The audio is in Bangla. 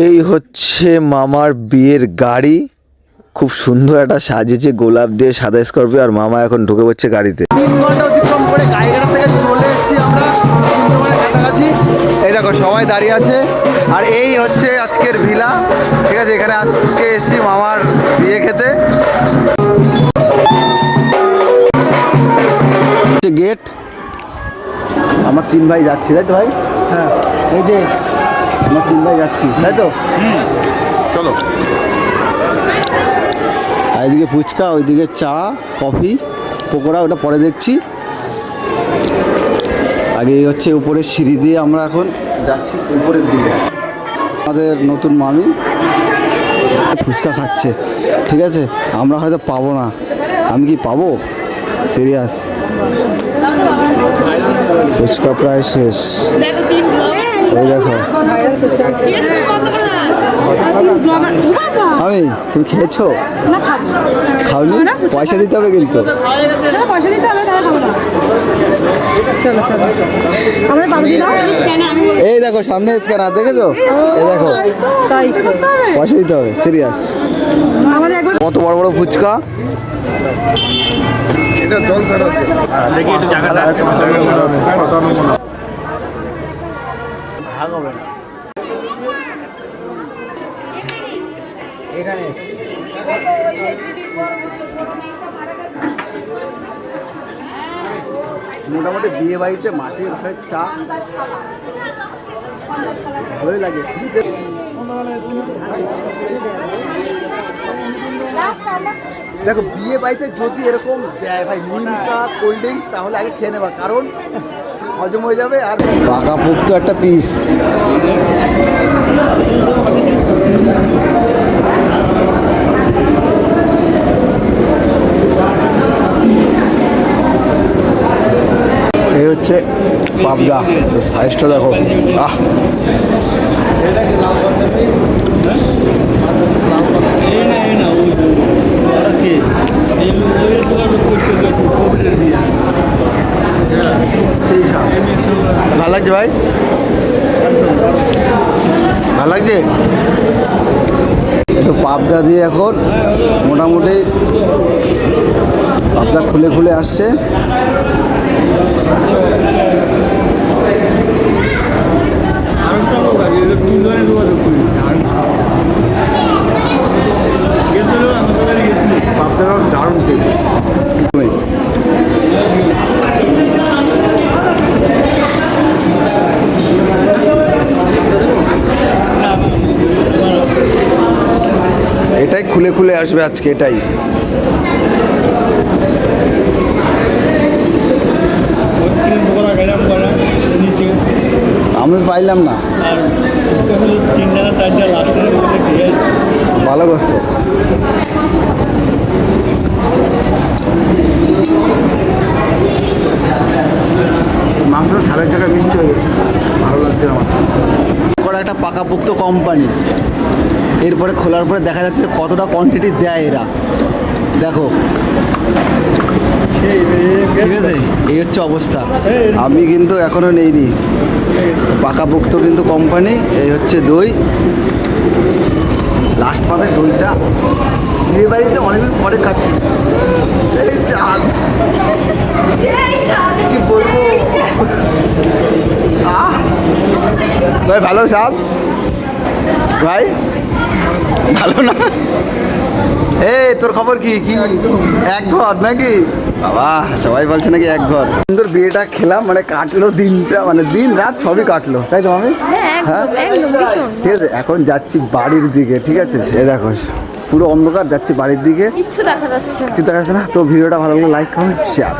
এই হচ্ছে মামার বিয়ের গাড়ি। খুব সুন্দর একটা সাজিয়েছে গোলাপ দিয়ে সাদা স্কর্পিও আর মামা এখন ঢুকে পড়ছে গাড়িতে। এই দেখো সবাই দাঁড়িয়ে আছে। আর এই হচ্ছে আজকের ভিলা। ঠিক আছে এখানে আজকে এসেছি মামার বিয়ে খেতে। গেট আমার তিন ভাই যাচ্ছে তাই তো ভাই? হ্যাঁ এই যে আমার যাচ্ছি। তাই তো? চলো। আর এদিকে ফুচকা ওইদিকে চা কফি পকোড়া ওটা পরে দেখছি। আগে হচ্ছে উপরের সিঁড়ি দিয়ে আমরা এখন যাচ্ছি উপরের দিকে। আমাদের নতুন মামি ফুচকা খাচ্ছে ঠিক আছে? আমরা হয়তো পাবো না। আমি কি পাবো? সিরিয়াস। ফুচকা প্রায় শেষ। দেখো ওই দেখো। আমি তুমি খেয়েছো? খাওনি? পয়সা দিতে হবে কিন্তু। পয়সা দিতে হবে এই দেখো সামনে স্ক্যানার দেখেছ? এই দেখো। পয়সা দিতে হবে সিরিয়াস কত বড় বড় ফুচকা? মোটামুটি বিয়ে বাড়িতে মাটির ঘরের চা ভালোই লাগে। দেখো, বিয়ে বাড়িতে যদি এরকম দেয় ভাই, নিমকা কোল্ড ড্রিঙ্কস তাহলে আগে খেয়ে নেবা। কারণ হজম হয়ে যাবে আর পাকা পোক্ত একটা পিস এই হচ্ছে পাবদা। সাইজটা দেখো। আহ সেই সাপ ভালো লাগছে ভাই? ভালো লাগছে? একটু পাবদা দিয়ে এখন মোটামুটি পাবদা খুলে খুলে আসছে। এটাই খুলে খুলে আসবে আজকে এটাই। আমি পাইলাম না। ভালো করছে। মাংসটা থালের জায়গায় মিষ্টি হয়ে গেছে। ভালো লাগছে আমার। একটা পাকাপোক্ত কোম্পানি। এরপরে খোলার পরে দেখা যাচ্ছে কতটা কোয়ান্টিটি দেয় এরা। দেখো। ঠিক আছে? এই হচ্ছে অবস্থা। আমি কিন্তু এখনও নেইনি। পাকাপোক্ত কিন্তু কোম্পানি এই হচ্ছে দই। লাস্ট পাতে দইটা। বিয়ে বাড়িতে অনেকদিন পরে খাচ্ছি। এই স্বাদ। কি বলব? ভাই, ভালো স্বাদ? ভাই? ভালো না। এই তোর খবর কি? কি? এক ঘর নাকি? বাবা সবাই বলছে নাকি এক ঘর। সুন্দর বিয়েটা খেলাম মানে কাটলো দিনটা মানে দিন রাত সবই কাটলো। তাই তো আমি হ্যাঁ ঠিক আছে এখন যাচ্ছি বাড়ির দিকে ঠিক আছে? এ দেখো পুরো অন্ধকার যাচ্ছি বাড়ির দিকে। কিচ্ছু দেখা যাচ্ছে কিছু দেখা যাচ্ছে না? তো ভিডিওটা ভালো লাগলে লাইক কমেন্ট শেয়ার